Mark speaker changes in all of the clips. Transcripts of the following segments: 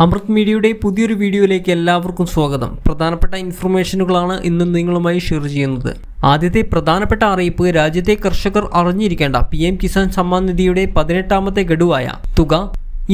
Speaker 1: അമൃത് മീഡിയയുടെ പുതിയൊരു വീഡിയോയിലേക്ക് എല്ലാവർക്കും സ്വാഗതം. പ്രധാനപ്പെട്ട ഇൻഫർമേഷനുകളാണ് ഇന്ന് നിങ്ങളുമായി ഷെയർ ചെയ്യുന്നത്. ആദ്യത്തെ പ്രധാനപ്പെട്ട അറിയിപ്പ് രാജ്യത്തെ കർഷകർ അറിഞ്ഞിരിക്കേണ്ട പി എം കിസാൻ സമ്മാൻ നിധിയുടെ പതിനെട്ടാമത്തെ ഗഡുവായ തുക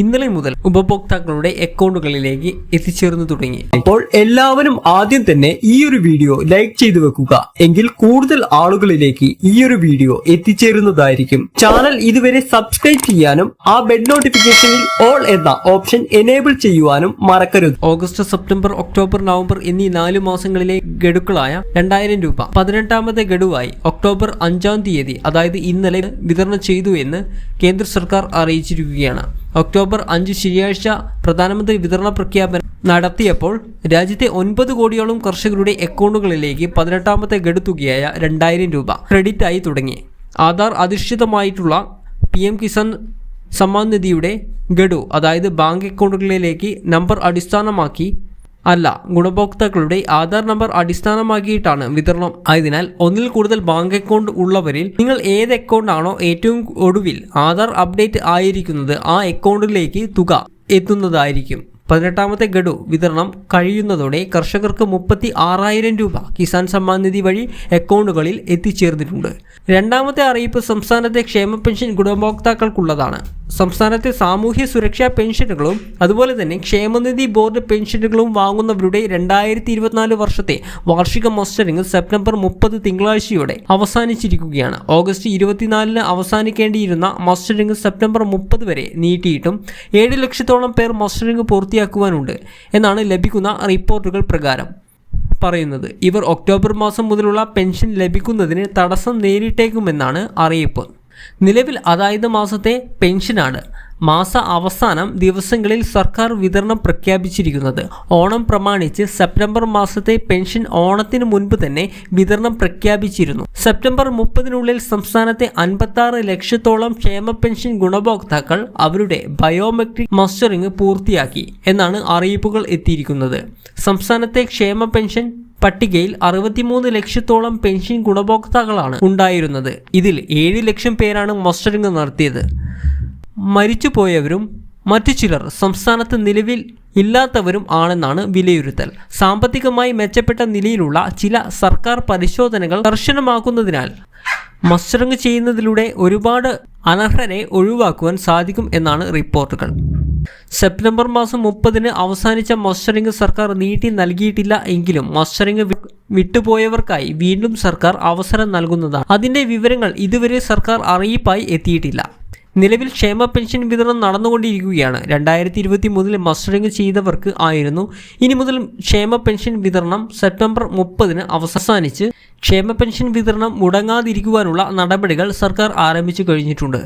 Speaker 1: ഇന്നലെ മുതൽ ഉപഭോക്താക്കളുടെ അക്കൗണ്ടുകളിലേക്ക് എത്തിച്ചേർന്നു തുടങ്ങി. അപ്പോൾ എല്ലാവരും ആദ്യം തന്നെ ഈ ഒരു വീഡിയോ ലൈക്ക് ചെയ്തു വെക്കുക. എങ്കിൽ കൂടുതൽ ആളുകളിലേക്ക് ഈ ഒരു വീഡിയോ എത്തിച്ചേരുന്നതായിരിക്കും. ചാനൽ ഇതുവരെ സബ്സ്ക്രൈബ് ചെയ്യാനും ആ ബെഡ് നോട്ടിഫിക്കേഷനിൽ ഓൾ എന്ന ഓപ്ഷൻ എനേബിൾ ചെയ്യുവാനും മറക്കരുത്. ഓഗസ്റ്റ് സെപ്റ്റംബർ ഒക്ടോബർ നവംബർ എന്നീ നാല് മാസങ്ങളിലെ ഗഡുക്കളായ രണ്ടായിരം രൂപ പതിനെട്ടാമത്തെ ഗഡുവായി ഒക്ടോബർ അഞ്ചാം തീയതി അതായത് ഇന്നലെ വിതരണം ചെയ്തു എന്ന് കേന്ദ്ര സർക്കാർ അറിയിച്ചിരിക്കുകയാണ്. ഒക്ടോബർ അഞ്ച് ശനിയാഴ്ച പ്രധാനമന്ത്രി വിതരണ പ്രഖ്യാപനം നടത്തിയപ്പോൾ രാജ്യത്തെ ഒൻപത് കോടിയോളം കർഷകരുടെ അക്കൗണ്ടുകളിലേക്ക് പതിനെട്ടാമത്തെ ഗഡുത്തുകയായ തുകയായ രണ്ടായിരം രൂപ ക്രെഡിറ്റായി തുടങ്ങി. ആധാർ അധിഷ്ഠിതമായിട്ടുള്ള പി എം കിസാൻ സമ്മാൻ നിധിയുടെ ഗഡു അതായത് ബാങ്ക് അക്കൗണ്ടുകളിലേക്ക് നമ്പർ അടിസ്ഥാനമാക്കി അല്ല ഗുണഭോക്താക്കളുടെ ആധാർ നമ്പർ അടിസ്ഥാനമാക്കിയിട്ടാണ് വിതരണം. ആയതിനാൽ ഒന്നിൽ കൂടുതൽ ബാങ്ക് അക്കൗണ്ട് ഉള്ളവരിൽ നിങ്ങൾ ഏത് അക്കൗണ്ട് ആണോ ഏറ്റവും ഒടുവിൽ ആധാർ അപ്ഡേറ്റ് ആയിരിക്കുന്നത് ആ അക്കൗണ്ടിലേക്ക് തുക എത്തുന്നതായിരിക്കും. പതിനെട്ടാമത്തെ ഗഡു വിതരണം കഴിയുന്നതോടെ കർഷകർക്ക് മുപ്പത്തി ആറായിരം രൂപ കിസാൻ സമ്മാൻ നിധി വഴി അക്കൗണ്ടുകളിൽ എത്തിച്ചേർന്നിട്ടുണ്ട്. രണ്ടാമത്തെ അറിയിപ്പ് സംസ്ഥാനത്തെ ക്ഷേമ പെൻഷൻ ഗുണഭോക്താക്കൾക്കുള്ളതാണ്. സംസ്ഥാനത്തെ സാമൂഹ്യ സുരക്ഷാ പെൻഷനുകളും അതുപോലെ തന്നെ ക്ഷേമനിധി ബോർഡ് പെൻഷനുകളും വാങ്ങുന്നവരുടെ രണ്ടായിരത്തി ഇരുപത്തിനാല് വർഷത്തെ വാർഷിക മസ്റ്ററിംഗ് സെപ്റ്റംബർ മുപ്പത് തിങ്കളാഴ്ചയോടെ അവസാനിച്ചിരിക്കുകയാണ്. ഓഗസ്റ്റ് ഇരുപത്തിനാലിന് അവസാനിക്കേണ്ടിയിരുന്ന മസ്റ്ററിംഗ് സെപ്റ്റംബർ മുപ്പത് വരെ നീട്ടിയിട്ടും ഏഴ് ലക്ഷത്തോളം പേർ മസ്റ്ററിംഗ് പൂർത്തിയാക്കുവാനുണ്ട് എന്നാണ് ലഭിക്കുന്ന റിപ്പോർട്ടുകൾ പ്രകാരം പറയുന്നത്. ഇവർ ഒക്ടോബർ മാസം മുതലുള്ള പെൻഷൻ ലഭിക്കുന്നതിന് തടസ്സം നേരിട്ടേക്കുമെന്നാണ് അറിയിപ്പ്. നിലവിൽ അതായത് മാസത്തെ പെൻഷനാണ് മാസ അവസാനം ദിവസങ്ങളിൽ സർക്കാർ വിതരണം പ്രഖ്യാപിച്ചിരിക്കുന്നത്. ഓണം പ്രമാണിച്ച് സെപ്റ്റംബർ മാസത്തെ പെൻഷൻ ഓണത്തിന് മുൻപ് തന്നെ വിതരണം പ്രഖ്യാപിച്ചിരുന്നു. സെപ്റ്റംബർ മുപ്പതിനുള്ളിൽ സംസ്ഥാനത്തെ അൻപത്തി ലക്ഷത്തോളം ക്ഷേമ പെൻഷൻ ഗുണഭോക്താക്കൾ അവരുടെ ബയോമെട്രിക് മസ്റ്ററിംഗ് പൂർത്തിയാക്കി എന്നാണ് അറിയിപ്പുകൾ എത്തിയിരിക്കുന്നത്. സംസ്ഥാനത്തെ ക്ഷേമ പെൻഷൻ പട്ടികയിൽ അറുപത്തിമൂന്ന് ലക്ഷത്തോളം പെൻഷൻ ഗുണഭോക്താക്കളാണ് ഉണ്ടായിരുന്നത്. ഇതിൽ ഏഴ് ലക്ഷം പേരാണ് മസ്റ്ററിംഗ് നടത്തിയത്. മരിച്ചുപോയവരും മറ്റു ചിലർ സംസ്ഥാനത്ത് നിലവിൽ ഇല്ലാത്തവരും ആണെന്നാണ് വിലയിരുത്തൽ. സാമ്പത്തികമായി മെച്ചപ്പെട്ട നിലയിലുള്ള ചില സർക്കാർ പരിശോധനകൾ കർശനമാക്കുന്നതിനാൽ മസ്റ്ററിംഗ് ചെയ്യുന്നതിലൂടെ ഒരുപാട് അനർഹരെ ഒഴിവാക്കുവാൻ സാധിക്കും എന്നാണ് റിപ്പോർട്ടുകൾ. സെപ്റ്റംബർ മാസം മുപ്പതിന് അവസാനിച്ച മസ്റ്ററിംഗ് സർക്കാർ നീട്ടി നൽകിയിട്ടില്ല എങ്കിലും മസ്റ്ററിംഗ് വിട്ടുപോയവർക്കായി വീണ്ടും സർക്കാർ അവസരം നൽകുന്നതാണ്. അതിന്റെ വിവരങ്ങൾ ഇതുവരെ സർക്കാർ അറിയിപ്പായി എത്തിയിട്ടില്ല. നിലവിൽ ക്ഷേമ പെൻഷൻ വിതരണം നടന്നുകൊണ്ടിരിക്കുകയാണ്. രണ്ടായിരത്തി ഇരുപത്തി മൂന്നിൽ മസ്റ്ററിംഗ് ചെയ്തവർക്ക് ആയിരുന്നു. ഇനി മുതൽ ക്ഷേമ പെൻഷൻ വിതരണം സെപ്റ്റംബർ മുപ്പതിന് അവസാനിച്ച് ക്ഷേമ പെൻഷൻ വിതരണം മുടങ്ങാതിരിക്കുവാനുള്ള നടപടികൾ സർക്കാർ ആരംഭിച്ചു കഴിഞ്ഞിട്ടുണ്ട്.